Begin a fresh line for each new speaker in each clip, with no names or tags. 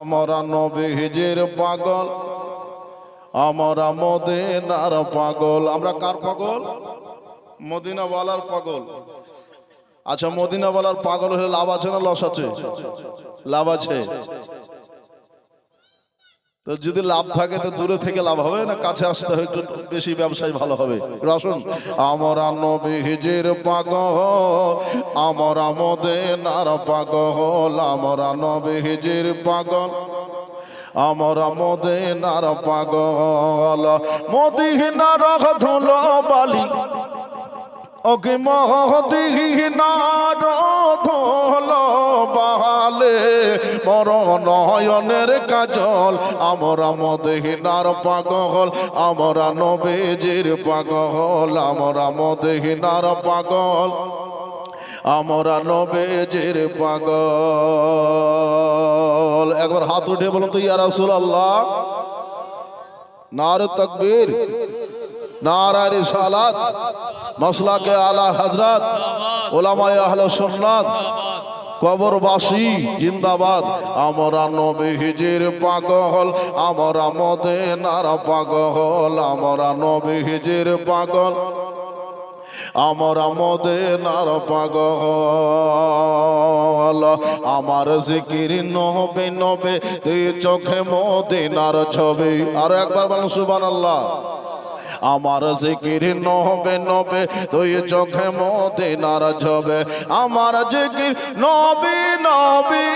আমরা নবীজির পাগল, আমরা মদিনার পাগল। আমরা কার পাগল? মদিনাওয়ালার পাগল। আচ্ছা মদিনাওয়ালার পাগল হলে লাভ আছে না লস আছে? লাভ আছে। তো যদি লাভ থাকে তো দূরে থেকে লাভ হবে না, কাছে আসতে হবে, একটু বেশি ব্যবসায় ভালো হবে। আসুন। আমরা নবীজির পাগল, আমরা মদিনার পাগল, আমরা নবীজির পাগল, আমরা মদিনার পাগল। মদিনার ধুলো বালি ওকে মহদিনার ধোল বাহালে মর নয়নের কাজল, আমরা মদিনার পাগল, আমরা নবেজির পাগল, আমরা মদিনার পাগল, আমরা নবেজির পাগল। একবার হাত উঠে বলুন তো, ইয়া রাসূলুল্লাহ। নার তকবীর নারায় রিসালাত মসলাকে আলা হজরত ওলামায় আহলে সুন্নাত, কবরবাসী জিন্দাবাদ। আমরা নবীজির পাগল, আমরা মদিনার পাগল, আমরা নবীজির পাগল, আমরা মদিনার পাগল। আমার জিকির নবে নবে চোখে মদিনার ছবি। আর একবার বলুন সুবহানাল্লাহ। আমার জিকির নহবে নবে তুই চোখে মদিনার ছবে আমার জিকির নবী নবী।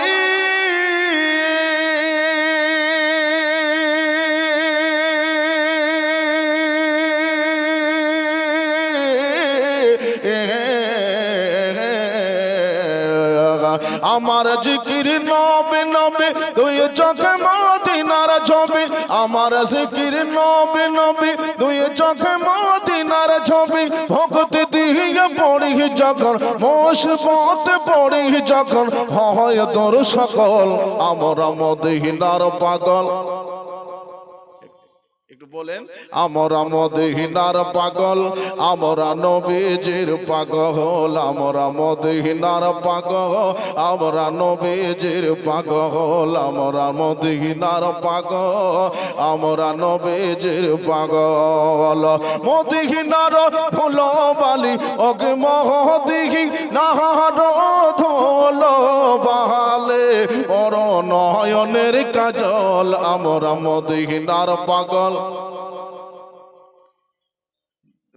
আমার জিকির নবে নবে তুই চোখে ছবি, আমার জিকির নবী নবী, দুই চোখে মদিনার ছবি। ভক্তি দিয়ে পড়ি যখন মোশবত পড়ি যখন, হয় তোর সকল, আমরা মদিনার পাগল। বলেন, আমরা মদিনার পাগল, আমরা নবীজির পাগল, আমরা মদিনার পাগল, আমরা নবীজির পাগল, আমরা মদিনার পাগল, আমরা নবীজির পাগল। মদিনার ফুল বালি অগে মহদিহি নাহার ধোল বাহালে বড় নয়নের কাজল আমরা মদিনার পাগল।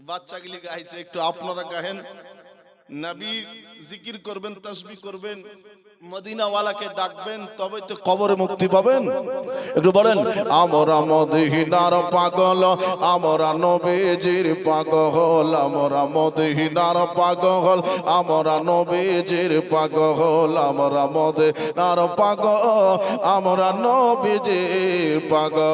বাচ্চাগুলি গাইছে একটু আপনারা গাহেন। নবী জিকির করবেন তসবি করবেন, মদিনাওয়ালাকে ডাকবেন তবে তো কবরে মুক্তি পাবেন। একটু বলেন, আমরা মদিনার পাগল, আমরা নবীজির পাগল, আমরা মদিনার পাগল, আমরা নবীজির পাগল, আমরা মদিনার পাগল, আমরা নবীজির পাগল।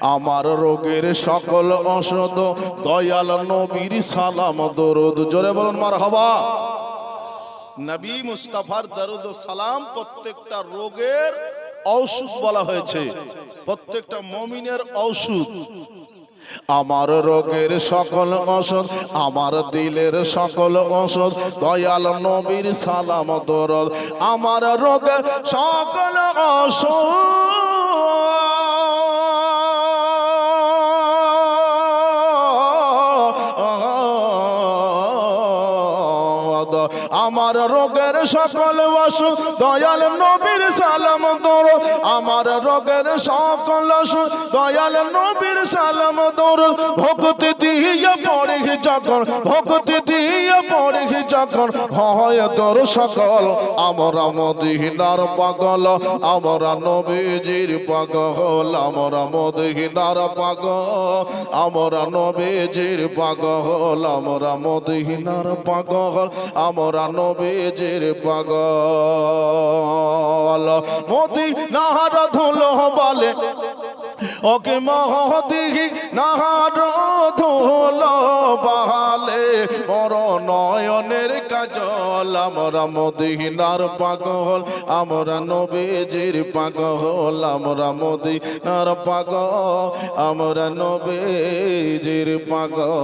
আমার রোগের সকল অসদ দয়াল নবীর সালাম, দরুদ। জোরে বলুন মার হবা নবী মুস্তাফার দরুদ সালাম প্রত্যেকটা রোগের ঔষধ বলা হয়েছে। প্রত্যেকটা মমিনের ঔষধ। আমার রোগের সকল ঔষধ আমার দিলের সকল ঔষধ দয়াল নবীর সালাম, দরদ। আমার রোগের সকল ঔষধ আমার রোগের সকল অসুখ, দয়াল নবীর সালাম দৌড় আমার রোগের সকল অসুখ, দয়াল নবীর সালাম দৌড় ভক্তি দিয়ে পড়ি যখন, ভক্তি দিয়ে পড়ি যখন, হয় তোর সকল। আমরা মদিনার পাগল, আমরা নবীজির পাগল, আমরা মদিনার পাগল, আমরা নবীজির পাগল, আমরা মদিনার পাগল আমরা নবীজির পাগল। মদিনার ধুলো বলে, ওকে মহদিহি নাহার ধুল বাহালে মর নয়নের কাজল, আমরা মদিনার পাগল, আমরা নবীজির পাগল, আমরা মদিনার পাগল, আমরা নবীজির পাগল।